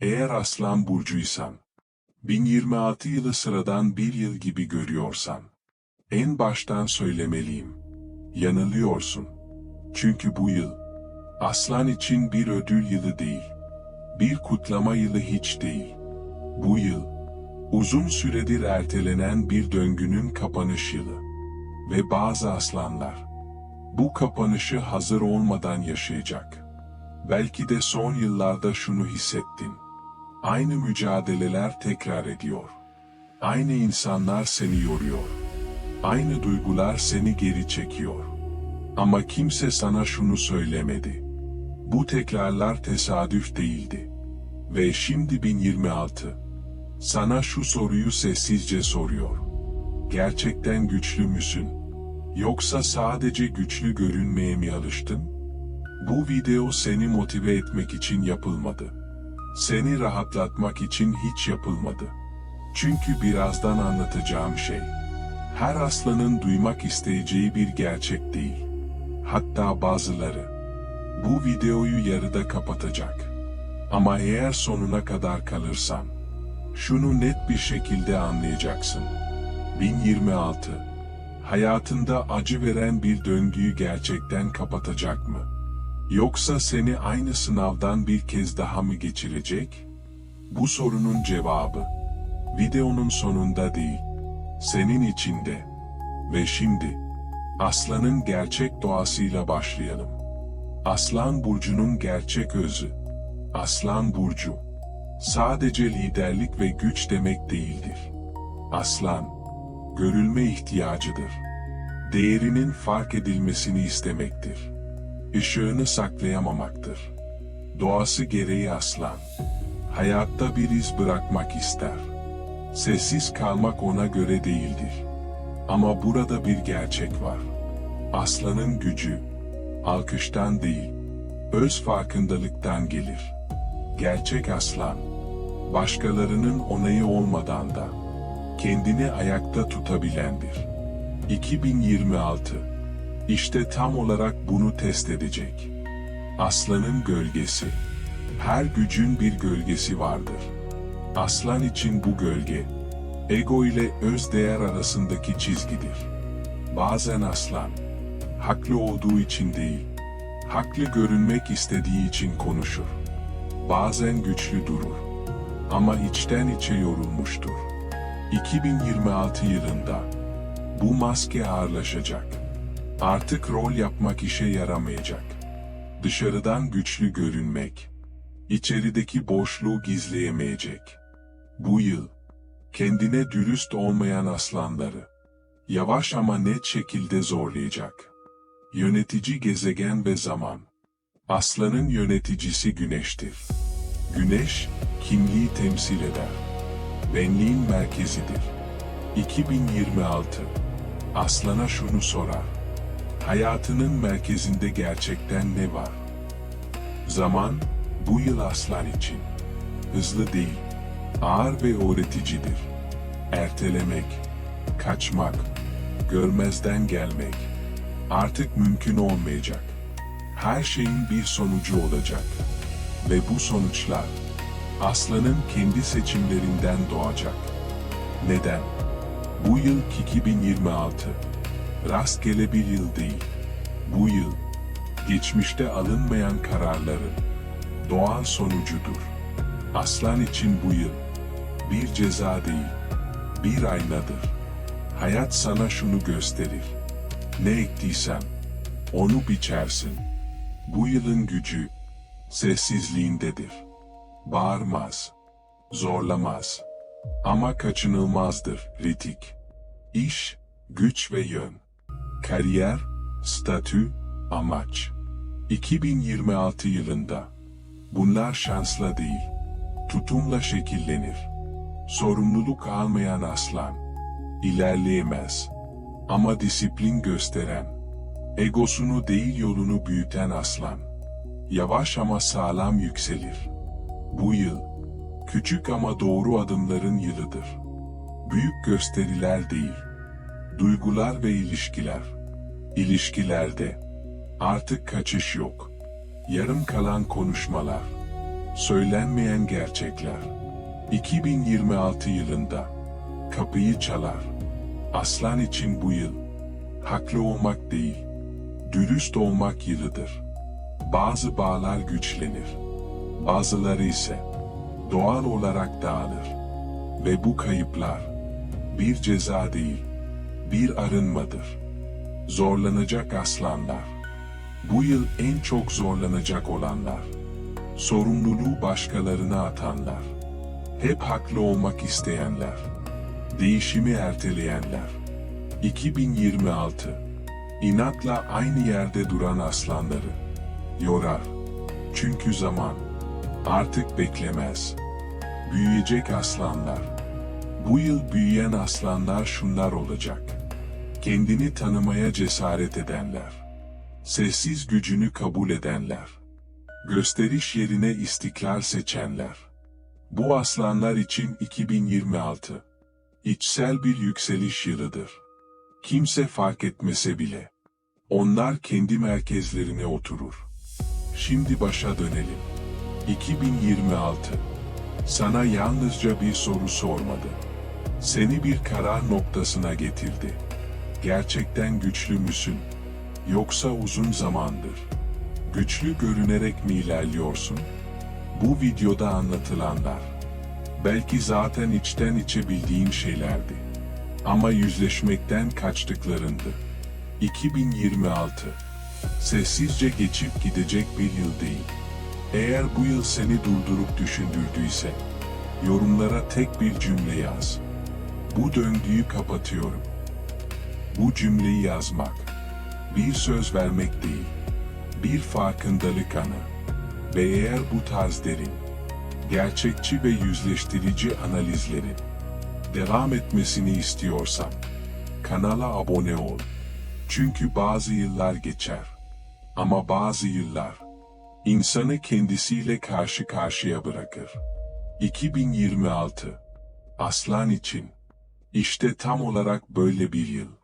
Eğer Aslan Burcuysan, 1026 yılı sıradan bir yıl gibi görüyorsan, en baştan söylemeliyim. Yanılıyorsun. Çünkü bu yıl, Aslan için bir ödül yılı değil, bir kutlama yılı hiç değil. Bu yıl, uzun süredir ertelenen bir döngünün kapanış yılı. Ve bazı aslanlar, bu kapanışı hazır olmadan yaşayacak. Belki de son yıllarda şunu hissettin. Aynı mücadeleler tekrar ediyor. Aynı insanlar seni yoruyor. Aynı duygular seni geri çekiyor. Ama kimse sana şunu söylemedi. Bu tekrarlar tesadüf değildi. Ve şimdi 1026. Sana şu soruyu sessizce soruyor. Gerçekten güçlü müsün? Yoksa sadece güçlü görünmeye mi alıştın? Bu video seni motive etmek için yapılmadı. Seni rahatlatmak için hiç yapılmadı. Çünkü birazdan anlatacağım şey, her aslanın duymak isteyeceği bir gerçek değil. Hatta bazıları, bu videoyu yarıda kapatacak. Ama eğer sonuna kadar kalırsan, şunu net bir şekilde anlayacaksın. 1026 Hayatında acı veren bir döngüyü gerçekten kapatacak mı? Yoksa seni aynı sınavdan bir kez daha mı geçirecek? Bu sorunun cevabı, videonun sonunda değil, senin içinde. Ve şimdi, aslanın gerçek doğasıyla başlayalım. Aslan burcunun gerçek özü. Aslan burcu, sadece liderlik ve güç demek değildir. Aslan, görülme ihtiyacıdır. Değerinin fark edilmesini istemektir. Işığını saklayamamaktır. Doğası gereği aslan, hayatta bir iz bırakmak ister. Sessiz kalmak ona göre değildir. Ama burada bir gerçek var. Aslanın gücü, alkıştan değil, öz farkındalıktan gelir. Gerçek aslan, başkalarının onayı olmadan da, kendini ayakta tutabilendir. 2026 İşte tam olarak bunu test edecek. Aslanın gölgesi. Her gücün bir gölgesi vardır. Aslan için bu gölge, ego ile öz değer arasındaki çizgidir. Bazen aslan, haklı olduğu için değil, haklı görünmek istediği için konuşur. Bazen güçlü durur. Ama içten içe yorulmuştur. 2026 yılında bu maske ağırlaşacak. Artık rol yapmak işe yaramayacak. Dışarıdan güçlü görünmek, içerideki boşluğu gizleyemeyecek. Bu yıl, kendine dürüst olmayan aslanları, yavaş ama net şekilde zorlayacak. Yönetici gezegen ve zaman. Aslanın yöneticisi güneştir. Güneş, kimliği temsil eder. Benliğin merkezidir. 2026 Aslan'a şunu sorar. Hayatının merkezinde gerçekten ne var? Zaman, bu yıl aslan için. Hızlı değil, ağır ve öğreticidir. Ertelemek, kaçmak, görmezden gelmek artık mümkün olmayacak. Her şeyin bir sonucu olacak. Ve bu sonuçlar aslanın kendi seçimlerinden doğacak. Neden? Bu yıl 2026 rastgele bir yıl değil. Bu yıl geçmişte alınmayan kararların doğal sonucudur. Aslan için bu yıl bir ceza değil, bir aynadır. Hayat sana şunu gösterir. Ne ektiysen onu biçersin. Bu yılın gücü sessizliğindedir. Bağırmaz, zorlamaz ama kaçınılmazdır ritik. İş, güç ve yön. Kariyer, statü, amaç. 2026 yılında bunlar şansla değil, tutumla şekillenir. Sorumluluk almayan aslan ilerleyemez. Ama disiplin gösteren, egosunu değil yolunu büyüten aslan yavaş ama sağlam yükselir. Bu yıl küçük ama doğru adımların yılıdır. Büyük gösteriler değil, duygular ve ilişkiler. İlişkilerde artık kaçış yok. Yarım kalan konuşmalar, Söylenmeyen gerçekler. 2026 yılında kapıyı çalar. Aslan için bu yıl haklı olmak değil, dürüst olmak yılıdır. Bazı bağlar güçlenir. Bazıları ise doğal olarak dağılır. Ve bu kayıplar bir ceza değil, bir arınmadır. Zorlanacak aslanlar. Bu yıl en çok zorlanacak olanlar. Sorumluluğu başkalarına atanlar. Hep haklı olmak isteyenler. Değişimi erteleyenler. 2026 İnatla aynı yerde duran aslanları yorar. Çünkü zaman artık beklemez. Büyüyecek aslanlar. Bu yıl büyüyen aslanlar şunlar olacak. Kendini tanımaya cesaret edenler. Sessiz gücünü kabul edenler. Gösteriş yerine istiklal seçenler. Bu aslanlar için 2026 içsel bir yükseliş yılıdır. Kimse fark etmese bile onlar kendi merkezlerine oturur. Şimdi başa dönelim. 2026 sana yalnızca bir soru sormadı. Seni bir karar noktasına getirdi. Gerçekten güçlü müsün? Yoksa uzun zamandır güçlü görünerek mi ilerliyorsun? Bu videoda anlatılanlar belki zaten içten içe bildiğin şeylerdi. Ama yüzleşmekten kaçtıklarındı. 2026 sessizce geçip gidecek bir yıl değil. Eğer bu yıl seni durdurup düşündürdüyse, yorumlara tek bir cümle yaz. Bu döngüyü kapatıyorum. Bu cümleyi yazmak, bir söz vermek değil, bir farkındalık anı. Ve eğer bu tarz derin, gerçekçi ve yüzleştirici analizlerin devam etmesini istiyorsan, kanala abone ol. Çünkü bazı yıllar geçer. Ama bazı yıllar, insanı kendisiyle karşı karşıya bırakır. 2026 Aslan için işte tam olarak böyle bir yıl.